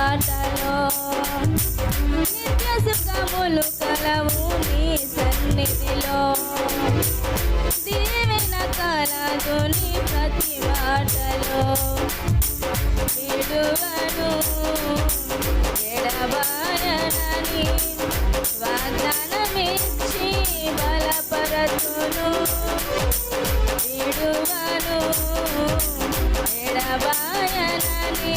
బాటలో నిత్య సుఖములు కలవు నీ సన్నిధిలో. దీవెన కలదు నీ ప్రతి మాటలో. విడువను ఎడబారనని వాగ్దానమిచ్చి బలపరతును విడువను ఎడబాయనని